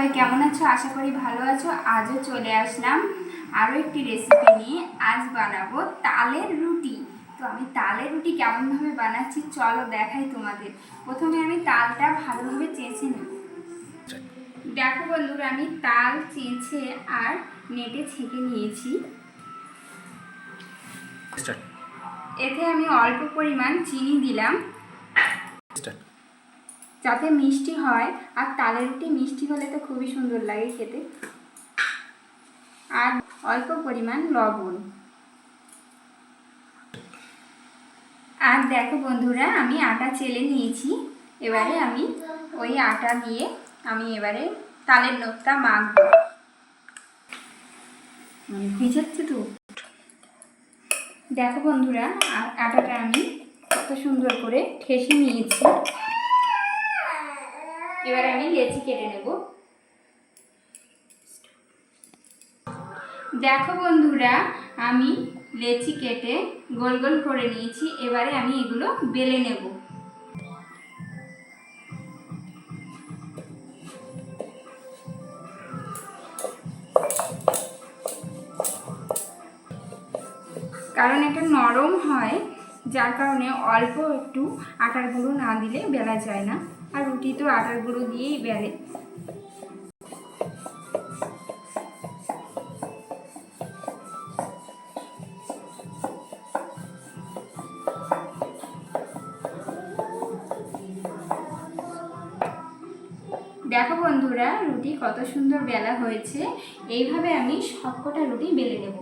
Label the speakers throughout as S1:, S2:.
S1: সবাই কেমন আছো? আশা করি ভালো আছো। আজও চলে আসলাম আরও একটি রেসিপি নিয়ে। আজ বানাবো তালের রুটি। তো আমি তালের রুটি কেমনভাবে বানাচ্ছি চলো দেখাই তোমাদের। প্রথমে আমি তালটা ভালোভাবে চেঁচে নেব দেখো বন্ধুরা আমি তাল চেঁচে আর নেটে ছেঁকে নিয়েছি। এতে আমি অল্প পরিমাণ চিনি দিলাম। যাতে মিষ্টি হয়, আর তালের রুটি মিষ্টি হলে তো খুবই সুন্দর লাগে খেতে। আর অল্প পরিমাণ লবণ। আর দেখো বন্ধুরা, আমি আটা চেলে নিয়েছি। এবারে আমি ওই আটা দিয়ে আমি এবারে তালের নোকটা মাখবো। ভিজাচ্ছে তো? দেখো বন্ধুরা আটাটা আমি কত সুন্দর করে ঠেসে নিয়েছি। এবার আমি লেচি কেটে নেব। দেখো বন্ধুরা, আমি লেচি কেটে গোল গোল করে নিয়েছি, এবারে আমি এগুলো বেলে নেব। কারণ এটা নরম হয়, যার কারণে অল্প একটু আটার গুঁড়ো না দিলে বেলা যায় না। আর রুটি তো আটার গুঁড়ো দিয়েই বেলে দেখো বন্ধুরা, রুটি কত সুন্দর বেলা হয়েছে। এইভাবে আমি সবকটা রুটি বেলে নেব।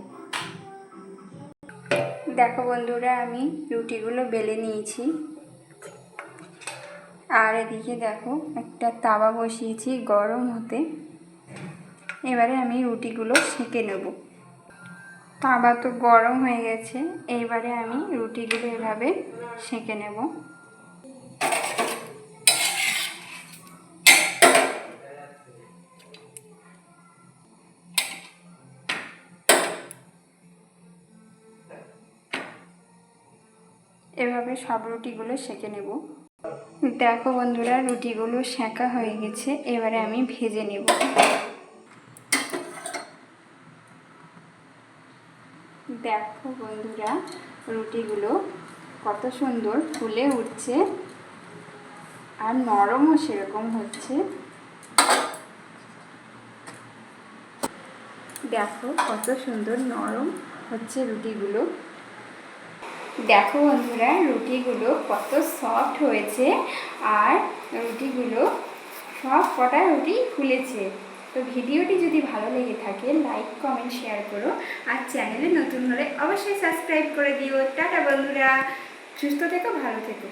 S1: দেখো বন্ধুরা, আমি রুটিগুলো বেলে নিয়েছি। আর এদিকে দেখো, একটা তাওয়া বসিয়েছি গরম হতে। এবারে আমি রুটিগুলো সেঁকে নেব। তাওয়া তো গরম হয়ে গেছে এইবারে আমি রুটিগুলো এভাবে সেঁকে নেব। এভাবে সব রুটিগুলো সেঁকে নেব। দেখো বন্ধুরা, রুটিগুলো সেঁকা হয়ে গেছে, এবারে আমি ভেজে নেব। দেখো বন্ধুরা, রুটিগুলো কত সুন্দর ফুলে উঠছে, আর নরমও সেরকম হচ্ছে। দেখো কত সুন্দর নরম হচ্ছে রুটিগুলো। দেখো বন্ধুরা, রুটিগুলো কত সফট হয়েছে আর রুটিগুলো সব কটা রুটি ফুলেছে। তো ভিডিওটি যদি ভালো লেগে থাকে লাইক কমেন্ট শেয়ার করো আর চ্যানেলে নতুন হলে অবশ্যই সাবস্ক্রাইব করে দিও। টাটা বন্ধুরা, সুস্থ থেকো, ভালো থেকো।